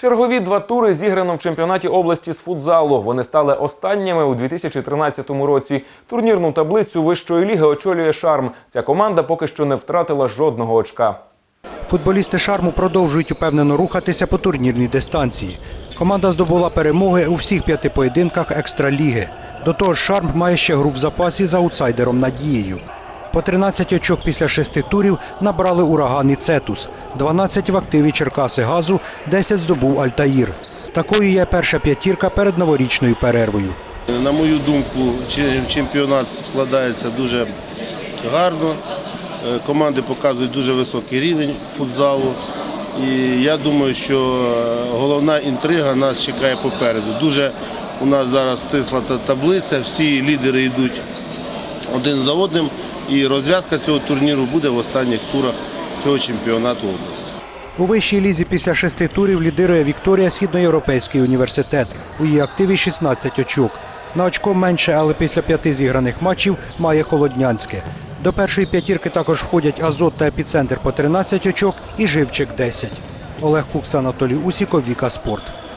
Чергові два тури зіграно в чемпіонаті області з футзалу. Вони стали останніми у 2013 році. Турнірну таблицю вищої ліги очолює Шарм. Ця команда поки що не втратила жодного очка. Футболісти Шарму продовжують упевнено рухатися по турнірній дистанції. Команда здобула перемоги у всіх п'яти поєдинках екстраліги. До того ж, Шарм має ще гру в запасі з аутсайдером Надією. По 13 очок після шести турів набрали ураган і Цетус, 12 в активі Черкаси Газу, 10 здобув Альтаїр. Такою є перша п'ятірка перед новорічною перервою. На мою думку, чемпіонат складається дуже гарно. Е, Команди показують дуже високий рівень футзалу. І я думаю, що е, головна інтрига нас чекає попереду. Дуже у нас зараз стисла таблиця, всі лідери йдуть один за одним. І розв'язка цього турніру буде в останніх турах цього чемпіонату області. У вищій лізі після шести турів лідирує Вікторія Східноєвропейський університет. У її активі 16 очок. На очко менше, але після п'яти зіграних матчів має Холоднянське. До першої п'ятірки також входять Азот та епіцентр по 13 очок і Живчик 10. Олег Кукс, Анатолій Усіков, Віка Спорт.